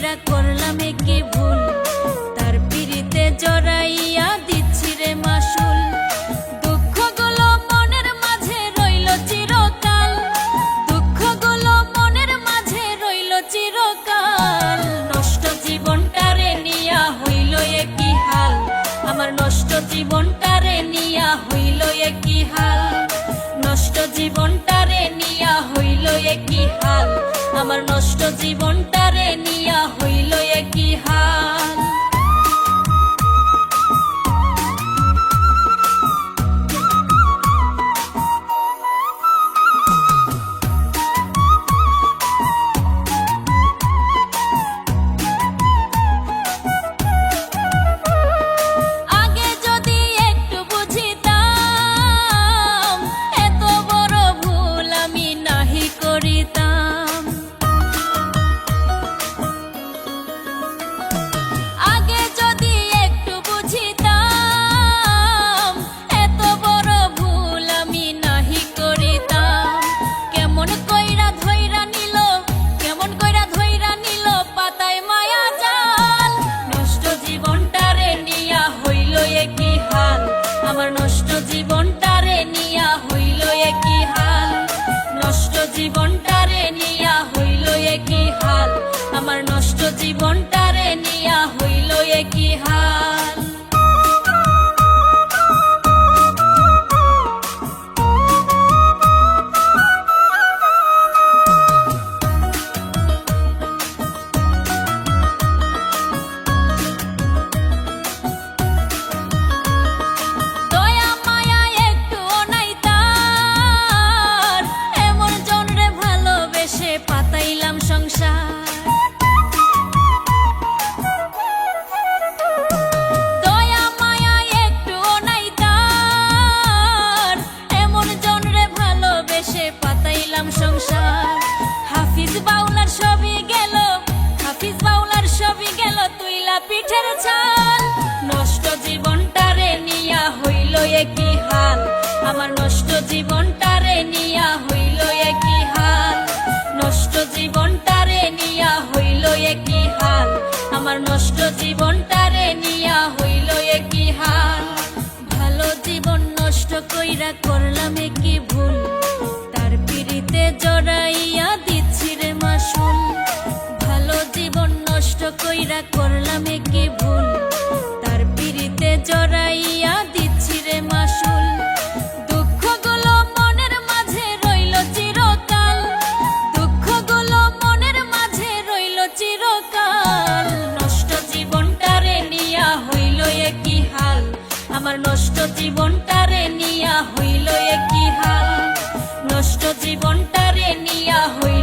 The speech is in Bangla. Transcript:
কইরা করলাম কি ভুল। তার পিড়িতে জড়াইয়া দিচ্ছি রে মাসুল। মনের মনের নষ্ট জীবনটারে নিয়া হইল একই হাল। নষ্ট জীবনটারে নিয়া হইল একই নষ্ট নিয়া হাল। আমার নষ্ট জীবনটারে নিয়া হইল একই হাল আমার নষ্ট জীবনটারে নিয়া হইল একই হাল। নষ্ট জীবনটারে পিঠের ছাল। নষ্ট জীবনটারে নিয়া হইল একই হাল। আমার নষ্ট জীবনটারে নিয়া হইল একই হাল। নষ্ট জীবনটারে নিয়া হইল একই হাল। আমার নষ্ট জীবনটারে নিয়া হইল একই হাল। ভালো জীবন নষ্ট কইরা করলাম কি ভুল। করলাম কি ভুল। তার পিড়িতে জড়াইয়া দিচ্ছি রে মাসুল। মনের মাঝে রইল মনের মাঝে রইল নষ্ট জীবনটারে নিয়া হইল একই হাল। নষ্ট জীবনটারে নিয়া একই হাল। নষ্ট নিয়া হইল